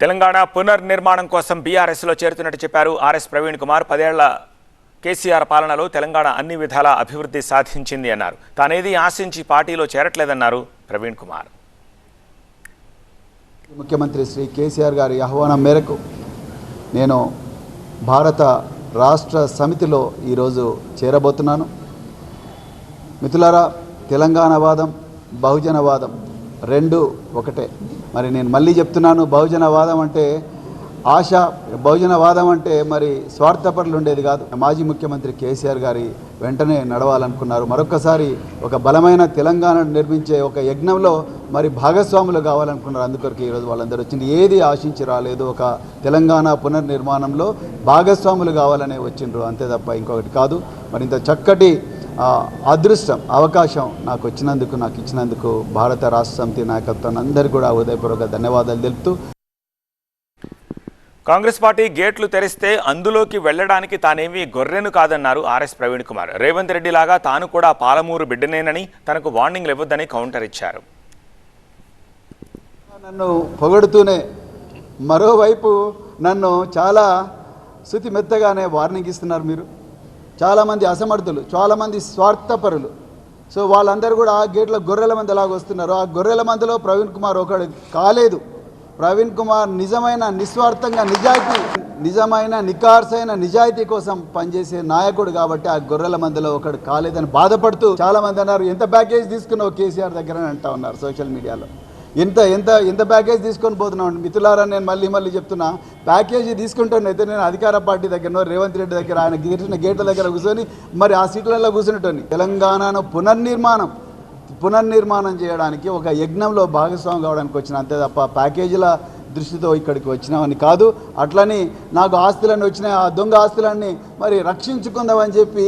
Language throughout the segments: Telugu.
తెలంగాణ పునర్నిర్మాణం కోసం బీఆర్ఎస్లో చేరుతున్నట్టు చెప్పారు ఆర్ఎస్ ప్రవీణ్ కుమార్. పదేళ్ళ కేసీఆర్ పాలనలో తెలంగాణ అన్ని విధాల అభివృద్ధి సాధించింది అన్నారు. తానేది ఆశించి పార్టీలో చేరట్లేదన్నారు ప్రవీణ్ కుమార్. ముఖ్యమంత్రి శ్రీ కేసీఆర్ గారి ఆహ్వానం మేరకు నేను భారత రాష్ట్ర సమితిలో ఈరోజు చేరబోతున్నాను. మిథులారా తెలంగాణవాదం బహుజనవాదం రెండు ఒకటే. మరి నేను మళ్ళీ చెప్తున్నాను బహుజనవాదం అంటే ఆశ బహుజనవాదం అంటే మరి స్వార్థపరులు ఉండేది కాదు. మాజీ ముఖ్యమంత్రి కేసీఆర్ గారి వెంటనే నడవాలనుకున్నారు. మరొకసారి ఒక బలమైన తెలంగాణను నిర్మించే ఒక యజ్ఞంలో మరి భాగస్వాములు కావాలనుకున్నారు. అందుకొరకు ఈరోజు వాళ్ళందరూ వచ్చింది. ఏది ఆశించి రాలేదు. ఒక తెలంగాణ పునర్నిర్మాణంలో భాగస్వాములు కావాలనే వచ్చిండ్రు. అంతే తప్ప ఇంకొకటి కాదు. మరి ఇంత చక్కటి అదృష్టం అవకాశం నాకు వచ్చినందుకు నాకు ఇచ్చినందుకు భారత రాష్ట్ర సమితి నాయకత్వం అందరికీ కూడా హృదయపూర్వక ధన్యవాదాలు తెలుపుతూ కాంగ్రెస్ పార్టీ గేట్లు తెరిస్తే అందులోకి వెళ్ళడానికి తానేమీ గొర్రెను కాదన్నారు ఆర్ఎస్ ప్రవీణ్ కుమార్. రేవంత్ రెడ్డి లాగా తాను కూడా పాలమూరు బిడ్డనేనని తనకు వార్నింగ్లు ఇవ్వొద్దని కౌంటర్ ఇచ్చారు. నన్ను పొగడుతూనే మరోవైపు నన్ను చాలా శృతి మెత్తగానే వార్నింగ్ ఇస్తున్నారు మీరు. చాలామంది అసమర్థులు చాలామంది స్వార్థపరులు. సో వాళ్ళందరూ కూడా ఆ గేట్లో గొర్రెల మంది ఎలాగ వస్తున్నారు. ఆ గొర్రెల మందిలో ప్రవీణ్ కుమార్ ఒకడు కాలేదు. ప్రవీణ్ కుమార్ నిజమైన నిస్వార్థంగా నిజాయితీ నిజమైన నికార్సైన నిజాయితీ కోసం పనిచేసే నాయకుడు కాబట్టి ఆ గొర్రెల మందిలో ఒకడు కాలేదని బాధపడుతూ చాలామంది అన్నారు ఎంత ప్యాకేజ్ తీసుకున్నావు కేసీఆర్ దగ్గర? అంటా ఉన్నారు సోషల్ మీడియాలో. ఎంత ఎంత ఎంత ప్యాకేజ్ తీసుకొని పోతున్నాం మిత్రులారా నేను మళ్ళీ మళ్ళీ చెప్తున్నా. ప్యాకేజీ తీసుకుంటాను అయితే నేను అధికార పార్టీ దగ్గర రేవంత్ రెడ్డి దగ్గర ఆయన గెలిచిన గేట్ల దగ్గర కూర్చొని మరి ఆ సీట్లలో కూర్చునేటోని తెలంగాణను పునర్నిర్మాణం పునర్నిర్మాణం చేయడానికి ఒక యజ్ఞంలో భాగస్వామి కావడానికి వచ్చిన అంతే తప్ప ప్యాకేజీల దృష్టితో ఇక్కడికి వచ్చినామని కాదు అట్లని నాకు ఆస్తులన్నీ వచ్చినాయి ఆ దొంగ ఆస్తులన్నీ మరి రక్షించుకుందామని చెప్పి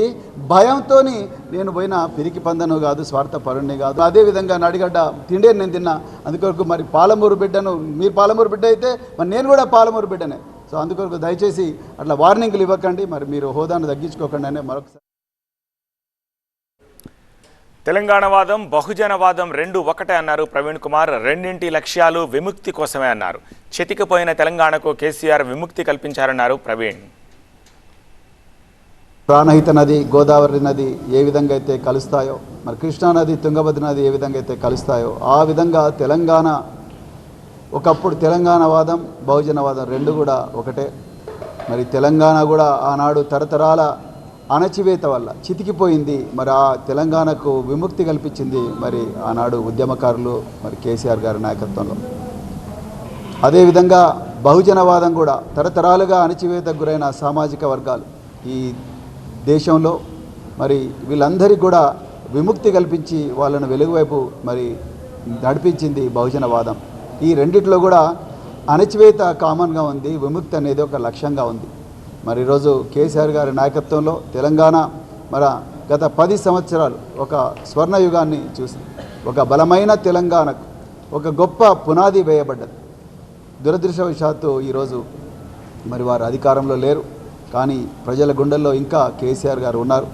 భయంతో నేను పోయిన. పిరికి పందను కాదు స్వార్థపరుణ్ణి కాదు. అదేవిధంగా నడిగడ్డ తిండే నేను తిన్నా. అందుకొరకు మరి పాలమూరు బిడ్డను మీరు పాలమూరు బిడ్డ అయితే మరి నేను కూడా పాలమూరు బిడ్డనే. సో అందుకొరకు దయచేసి అట్లా వార్నింగ్లు ఇవ్వకండి. మరి మీరు హోదాను తగ్గించుకోకండి అనే మరొకసారి తెలంగాణవాదం బహుజనవాదం రెండు ఒకటే అన్నారు ప్రవీణ్ కుమార్. రెండింటి లక్ష్యాలు విముక్తి కోసమే అన్నారు. చెతికిపోయిన తెలంగాణకు కేసీఆర్ విముక్తి కల్పించారన్నారు ప్రవీణ్. ప్రాణహిత నది గోదావరి నది ఏ విధంగా అయితే కలుస్తాయో మరి కృష్ణా నది తుంగభద్ర నది ఏ విధంగా అయితే కలుస్తాయో ఆ విధంగా తెలంగాణ ఒకప్పుడు తెలంగాణవాదం బహుజనవాదం రెండు కూడా ఒకటే. మరి తెలంగాణ కూడా ఆనాడు తరతరాల అణచివేత వల్ల చితికిపోయింది. మరి ఆ తెలంగాణకు విముక్తి కల్పించింది మరి ఆనాడు ఉద్యమకారులు మరి కేసీఆర్ గారి నాయకత్వంలో. అదేవిధంగా బహుజనవాదం కూడా తరతరాలుగా అణచివేతకు గురైన సామాజిక వర్గాలు ఈ దేశంలో మరి వీళ్ళందరికీ కూడా విముక్తి కల్పించి వాళ్ళను వెలుగువైపు మరి నడిపించింది బహుజనవాదం. ఈ రెండిట్లో కూడా అణచివేత కామన్గా ఉంది విముక్తి అనేది ఒక లక్ష్యంగా ఉంది. మరి ఈరోజు కేసీఆర్ గారి నాయకత్వంలో తెలంగాణ మన గత పది సంవత్సరాలు ఒక స్వర్ణయుగాన్ని చూసి ఒక బలమైన తెలంగాణకు ఒక గొప్ప పునాది వేయబడ్డది. దురదృష్టవశాత్తు ఈరోజు మరి వారు అధికారంలో లేరు. కానీ ప్రజల గుండెల్లో ఇంకా కేసీఆర్ గారు ఉన్నారు.